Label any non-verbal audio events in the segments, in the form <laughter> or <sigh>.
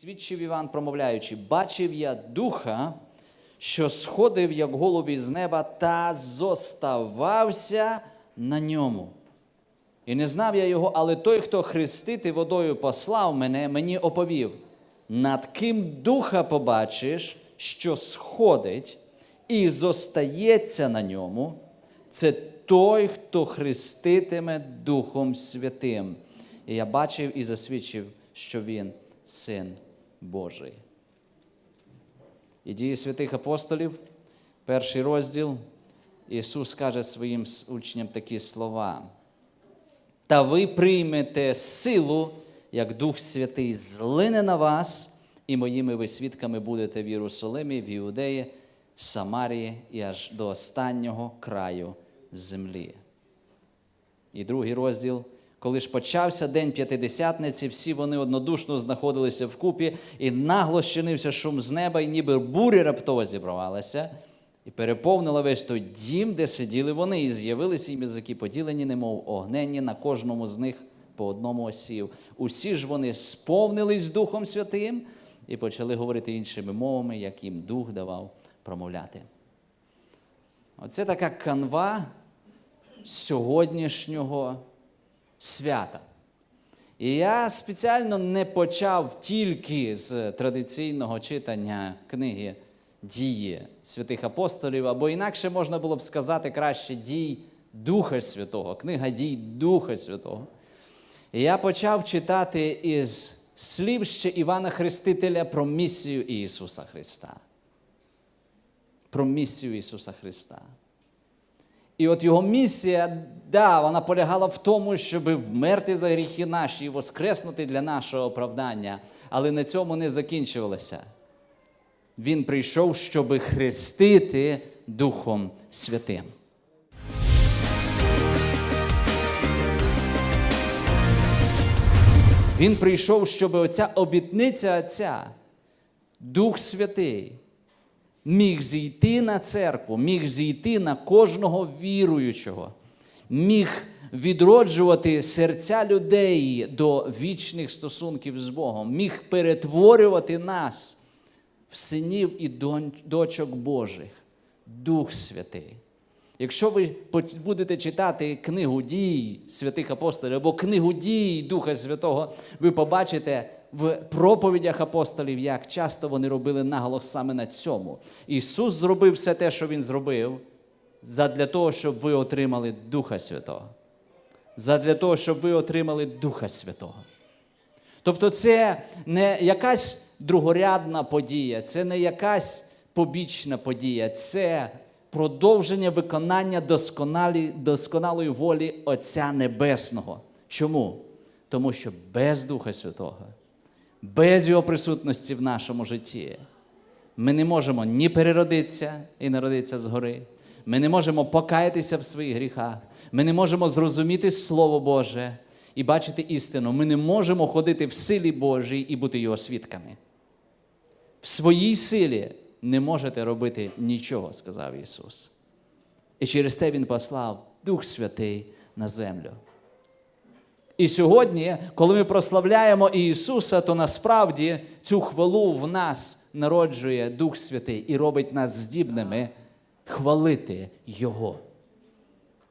свідчив Іван, промовляючи, бачив я духа, що сходив, як голуб із неба, та зоставався на ньому. І не знав я його, але той, хто хрестити водою послав мене, мені оповів, над ким духа побачиш, що сходить і зостається на ньому, це той, хто хреститиме Духом Святим. І я бачив і засвідчив, що він син Божий. І дії святих апостолів, перший розділ, Ісус каже своїм учням такі слова. Та ви приймете силу, як Дух Святий злине на вас, і моїми ви свідками будете в Єрусалимі, в Іудеї, Самарії і аж до останнього краю землі. І другий розділ. Коли ж почався день п'ятидесятниці, всі вони однодушно знаходилися вкупі, і нагло щинився шум з неба, і ніби буря раптово зібравалася, і переповнила весь той дім, де сиділи вони, і з'явилися їм язики поділені, немов огненні, на кожному з них по одному осів. Усі ж вони сповнились Духом Святим і почали говорити іншими мовами, як їм Дух давав промовляти. Оце така канва сьогоднішнього свята. І я спеціально не почав тільки з традиційного читання книги дії святих апостолів, або інакше можна було б сказати краще дій Духа Святого, книга дій Духа Святого. І я почав читати із слів ще Івана Хрестителя про місію Ісуса Христа. Про місію Ісуса Христа. І от його місія, да, вона полягала в тому, щоб вмерти за гріхи наші і воскреснути для нашого оправдання. Але на цьому не закінчувалося. Він прийшов, щоб хрестити Духом Святим. Він прийшов, щоб оця обітниця Отця, Дух Святий, міг зійти на церкву, міг зійти на кожного віруючого, міг відроджувати серця людей до вічних стосунків з Богом, міг перетворювати нас в синів і дочок Божих, Дух Святий. Якщо ви будете читати книгу дій святих апостолів або книгу дій Духа Святого, ви побачите в проповідях апостолів, як часто вони робили наголос саме на цьому. Ісус зробив все те, що Він зробив, задля того, щоб ви отримали Духа Святого. Задля того, щоб ви отримали Духа Святого. Тобто це не якась другорядна подія, це не якась побічна подія, це продовження виконання досконалі, досконалої волі Отця Небесного. Чому? Тому що без Духа Святого, без Його присутності в нашому житті, ми не можемо ні переродитися і народитися згори. Ми не можемо покаятися в своїх гріхах. Ми не можемо зрозуміти Слово Боже і бачити істину. Ми не можемо ходити в силі Божій і бути його свідками. В своїй силі не можете робити нічого, сказав Ісус. І через те Він послав Дух Святий на землю. І сьогодні, коли ми прославляємо Ісуса, то насправді цю хвалу в нас народжує Дух Святий і робить нас здібними хвалити Його.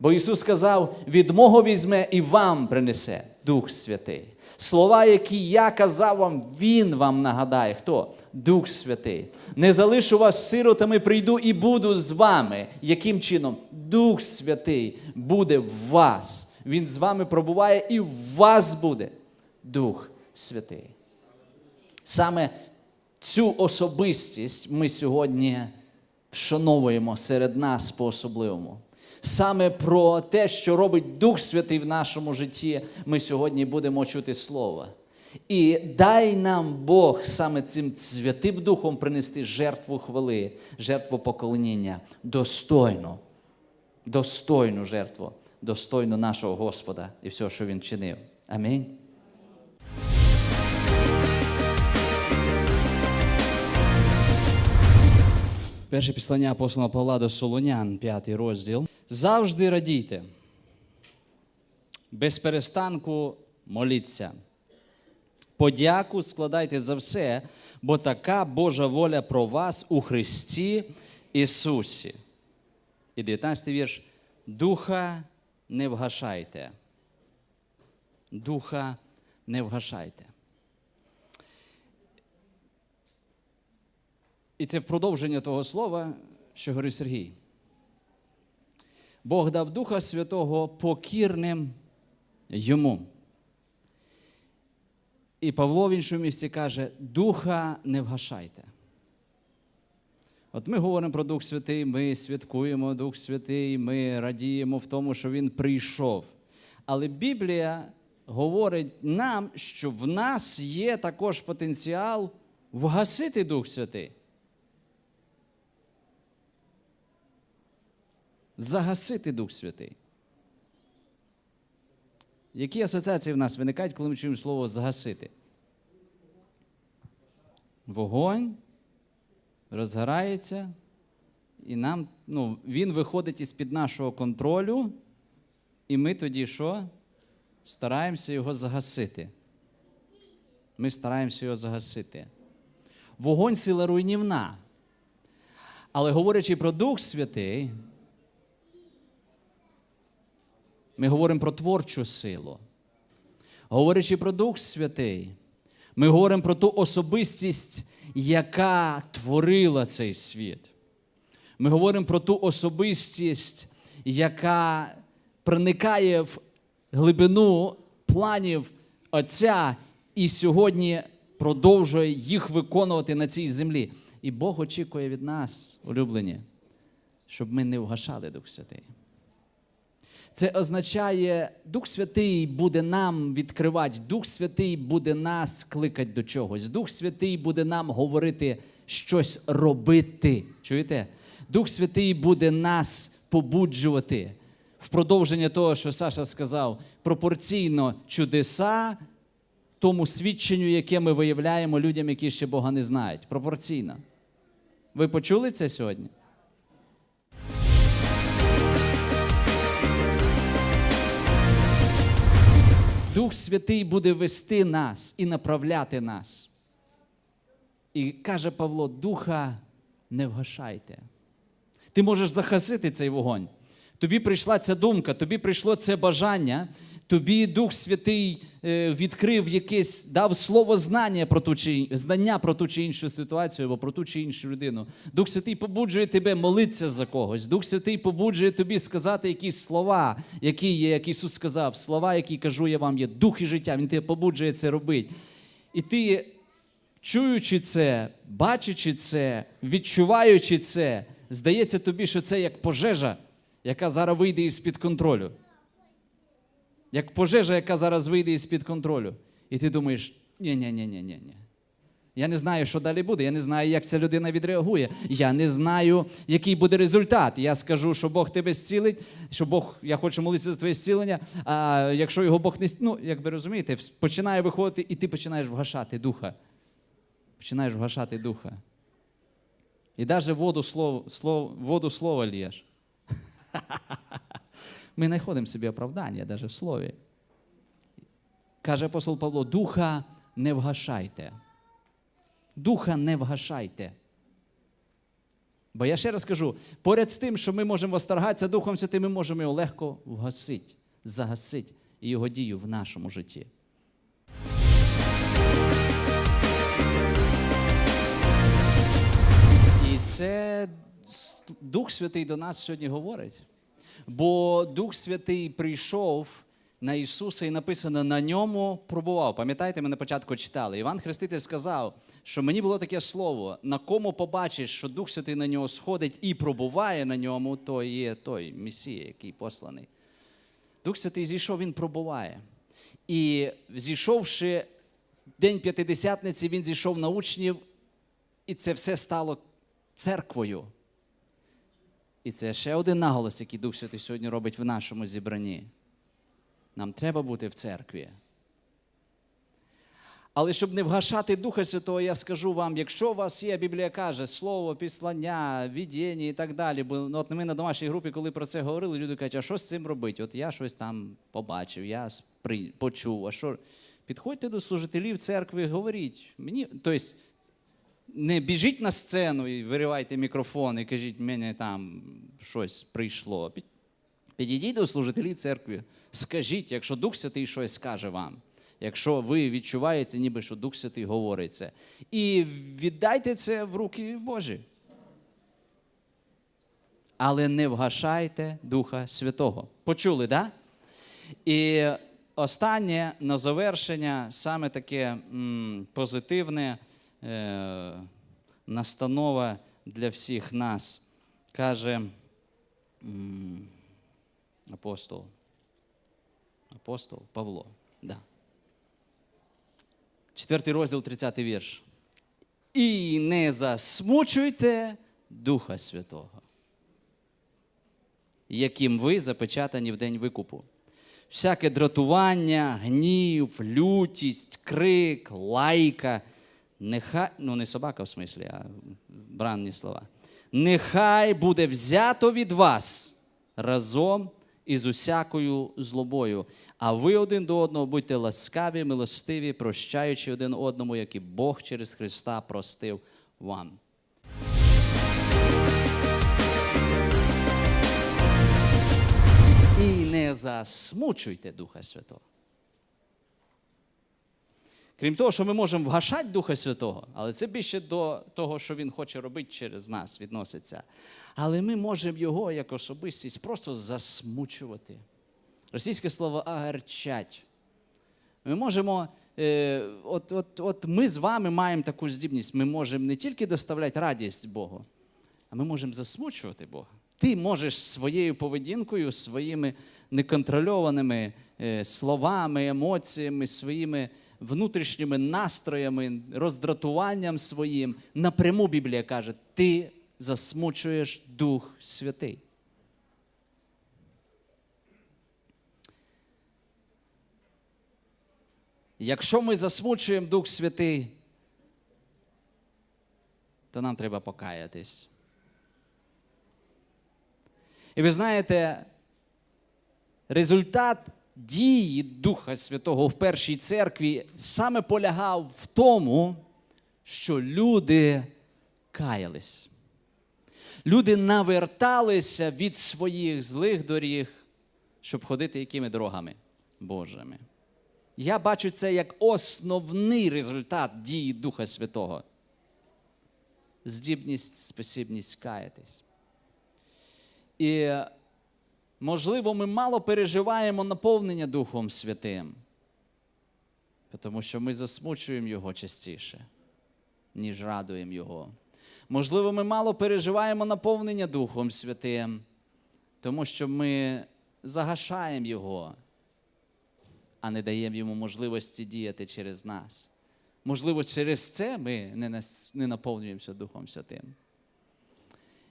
Бо Ісус сказав: від мого візьме і вам принесе Дух Святий. Слова, які я казав вам, Він вам нагадає. Хто? Дух Святий. Не залишу вас сиротами, прийду і буду з вами. Яким чином? Дух Святий буде в вас. Він з вами пробуває і в вас буде Дух Святий. Саме цю особистість ми сьогодні вшановуємо серед нас по-особливому. Саме про те, що робить Дух Святий в нашому житті, ми сьогодні будемо чути Слово. І дай нам Бог саме цим Святим Духом принести жертву хвали, жертву поклоніння, достойну, достойну жертву, достойну нашого Господа і всього, що Він чинив. Амінь. Перше післання апостола Павла до Солонян, п'ятий розділ. Завжди радійте. Без перестанку моліться. Подяку складайте за все, бо така Божа воля про вас у Христі Ісусі. І 19 вірш. Духа не вгашайте. Духа не вгашайте. І це в продовження того слова, що говорив Сергій. Бог дав Духа Святого покірним йому. І Павло в іншому місці каже: Духа не вгашайте. От ми говоримо про Дух Святий, ми святкуємо Дух Святий, ми радіємо в тому, що Він прийшов. Але Біблія говорить нам, що в нас є також потенціал вгасити Дух Святий. Загасити Дух Святий. Які асоціації в нас виникають, коли ми чуємо слово загасити? Вогонь розгорається, і нам, ну, він виходить із-під нашого контролю, і ми тоді що? Стараємося його загасити. Ми стараємося його загасити. Вогонь сила руйнівна. Але говорячи про Дух Святий, ми говоримо про творчу силу. Говорячи про Дух Святий, ми говоримо про ту особистість, яка творила цей світ. Ми говоримо про ту особистість, яка проникає в глибину планів Отця і сьогодні продовжує їх виконувати на цій землі. І Бог очікує від нас, улюблені, щоб ми не вгашали Дух Святий. Це означає, Дух Святий буде нам відкривати, Дух Святий буде нас кликати до чогось. Дух Святий буде нам говорити щось робити. Чуєте? Дух Святий буде нас побуджувати. В продовження того, що Саша сказав, пропорційно чудеса тому свідченню, яке ми виявляємо людям, які ще Бога не знають. Пропорційно. Ви почули це сьогодні? Дух Святий буде вести нас і направляти нас. І каже Павло: Духа не вгашайте. Ти можеш захасити цей вогонь. Тобі прийшла ця думка, тобі прийшло це бажання, тобі Дух Святий е, відкрив якесь, дав слово знання про ту чи знання про ту чи іншу ситуацію або про ту чи іншу людину. Дух Святий побуджує тебе молитися за когось. Дух Святий побуджує тобі сказати якісь слова, які є, як Ісус сказав, слова, які кажу я вам, є дух і життя. Він тебе побуджує це робити. І ти, чуючи це, бачачи це, відчуваючи це, здається тобі, що це як пожежа, яка зараз вийде із-під контролю. Як пожежа, яка зараз вийде із-під контролю. І ти думаєш, ні ні ні ні ні Я не знаю, що далі буде. Я не знаю, як ця людина відреагує. Я не знаю, який буде результат. Я скажу, що Бог тебе зцілить, що Бог, я хочу молитися за твоє зцілення. А якщо його Бог не ну, як ви розумієте, починає виходити, і ти починаєш вгашати духа. Починаєш вгашати духа. І навіть воду слов, слов, воду слова лієш. <laughs> Ми знаходимо собі оправдання навіть в слові. Каже апостол Павло: духа не вгашайте. Духа не вгашайте. Бо я ще раз кажу: поряд з тим, що ми можемо восторгатися Духом Святим, ми можемо його легко вгасити, загасити його дію в нашому житті. І це Дух Святий до нас сьогодні говорить. Бо Дух Святий прийшов на Ісуса і написано на ньому пробував. Пам'ятаєте, ми на початку читали. Іван Хреститель сказав, що мені було таке слово: на кому побачиш, що Дух Святий на нього сходить і пробуває на ньому, то є той Месія, який посланий. Дух Святий зійшов, він пробуває. І зійшовши День П'ятидесятниці, він зійшов на учнів, і це все стало церквою. І це ще один наголос, який Дух Святий сьогодні робить в нашому зібранні. Нам треба бути в церкві. Але щоб не вгашати Духа Святого, я скажу вам, якщо у вас є, Біблія каже, слово, післання, віддєння і так далі. Бо ну, от ми на домашній групі, коли про це говорили, люди кажуть, а що з цим робити? От я щось там побачив, я почув, а що Підходьте до служителів церкви, говоріть. Мені, тобто, не біжіть на сцену і виривайте мікрофон і кажіть, мене там щось прийшло. Підійдіть до служителів церкви, скажіть, якщо Дух Святий щось скаже вам, якщо ви відчуваєте, ніби що Дух Святий говорить це. І віддайте це в руки Божі. Але не вгашайте Духа Святого. Почули? Да? І останнє на завершення, саме таке м, позитивне настанова для всіх нас, каже апостол. Апостол Павло. Да. Четвертий розділ, 30 вірш. І не засмучуйте Духа Святого, яким ви запечатані в день викупу. Всяке дратування, гнів, лютість, крик, лайка. Нехай, ну не собака в смислі, а бранні слова. Нехай буде взято від вас разом із усякою злобою. А ви один до одного будьте ласкаві, милостиві, прощаючи один одному, як і Бог через Христа простив вам. І не засмучуйте Духа Святого. Крім того, що ми можемо вгашати Духа Святого, але це більше до того, що Він хоче робити через нас, відноситься. Але ми можемо його як особистість просто засмучувати. Російське слово агарчать. Ми можемо, е, от, от, от ми з вами маємо таку здібність. Ми можемо не тільки доставляти радість Богу, а ми можемо засмучувати Бога. Ти можеш своєю поведінкою, своїми неконтрольованими е, словами, емоціями, своїми внутрішніми настроями, роздратуванням своїм. Напряму Біблія каже, ти засмучуєш Дух Святий. Якщо ми засмучуємо Дух Святий, то нам треба покаятись. І ви знаєте, результат дії Духа Святого в першій церкві саме полягав в тому, що люди каялись. Люди наверталися від своїх злих доріг, щоб ходити якими дорогами Божими. Я бачу це як основний результат дії Духа Святого. Здібність, спосібність каятись. І, можливо, ми мало переживаємо наповнення Духом Святим, тому що ми засмучуємо Його частіше, ніж радуємо Його. Можливо, ми мало переживаємо наповнення Духом Святим, тому що ми загашаємо Його, а не даємо йому можливості діяти через нас. Можливо, через це ми не, наповнюємося Духом Святим.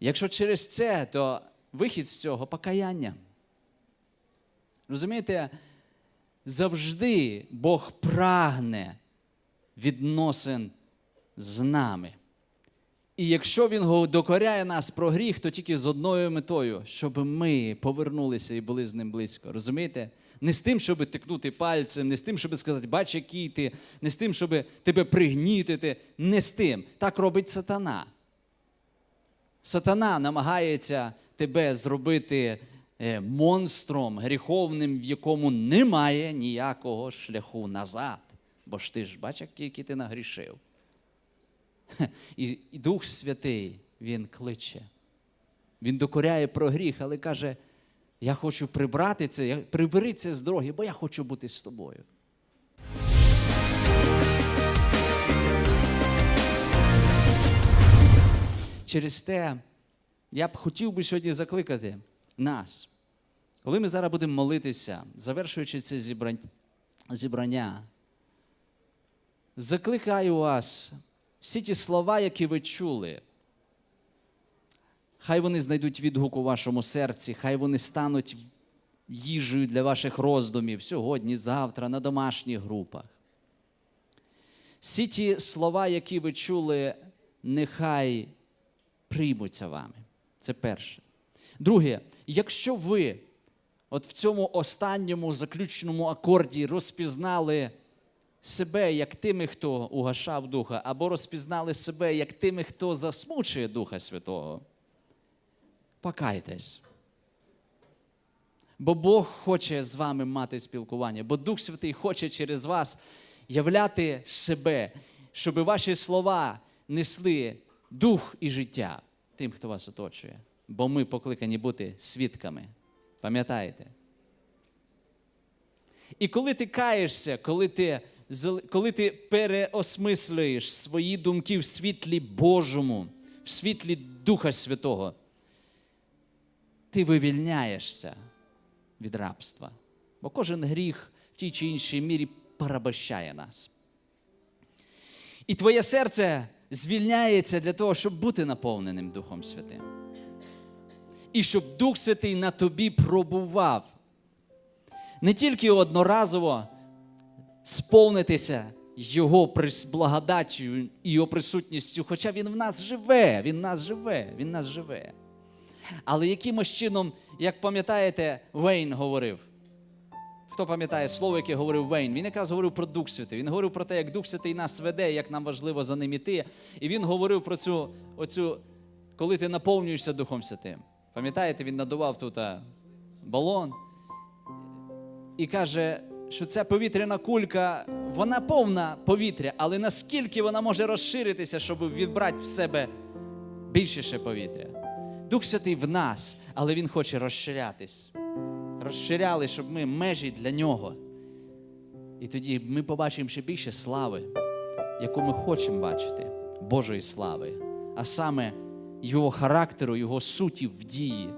Якщо через це, то вихід з цього покаяння. Розумієте, завжди Бог прагне відносин з нами. І якщо Він докоряє нас про гріх, то тільки з одною метою, щоб ми повернулися і були з ним близько. Розумієте? Не з тим, щоб тикнути пальцем, не з тим, щоб сказати, бач, який ти, не з тим, щоб тебе пригнітити, не з тим. Так робить сатана. Сатана намагається тебе зробити е, монстром гріховним, в якому немає ніякого шляху назад. Бо ж ти ж бач, який ти нагрішив. І, Дух Святий, Він кличе. Він докоряє про гріх, але каже: я хочу прибрати це, прибери це з дороги, бо я хочу бути з тобою. Через те я б хотів би сьогодні закликати нас, коли ми зараз будемо молитися, завершуючи це зібрання, закликаю вас, всі ті слова, які ви чули, хай вони знайдуть відгук у вашому серці, хай вони стануть їжею для ваших роздумів сьогодні, завтра, на домашніх групах. Всі ті слова, які ви чули, нехай приймуться вами. Це перше. Друге, якщо ви от в цьому останньому заключному акорді розпізнали себе як тими, хто угашав Духа, або розпізнали себе як тими, хто засмучує Духа Святого, покайтесь. Бо Бог хоче з вами мати спілкування, бо Дух Святий хоче через вас являти себе, щоб ваші слова несли дух і життя тим, хто вас оточує. Бо ми покликані бути свідками. Пам'ятаєте? І коли ти каєшся, коли ти, коли ти переосмислюєш свої думки в світлі Божому, в світлі Духа Святого, ти вивільняєшся від рабства. Бо кожен гріх в тій чи іншій мірі порабощає нас. І твоє серце звільняється для того, щоб бути наповненим Духом Святим. І щоб Дух Святий на тобі пробував. Не тільки одноразово сповнитися Його благодаттю і Його присутністю, хоча Він в нас живе, Він в нас живе, Він в нас живе. Але якимось чином, як пам'ятаєте, Вейн говорив. Хто пам'ятає слово, яке говорив Вейн? Він якраз говорив про Дух Святий. Він говорив про те, як Дух Святий нас веде, як нам важливо за ним іти. І він говорив про цю, оцю, коли ти наповнюєшся Духом Святим. Пам'ятаєте, він надував тут балон і каже, що ця повітряна кулька, вона повна повітря, але наскільки вона може розширитися, щоб відбрати в себе більше ще повітря. Дух Святий в нас, але Він хоче розширятись. Розширяли, щоб ми межі для нього. І тоді ми побачимо ще більше слави, яку ми хочемо бачити, Божої слави, а саме Його характеру, Його суті в дії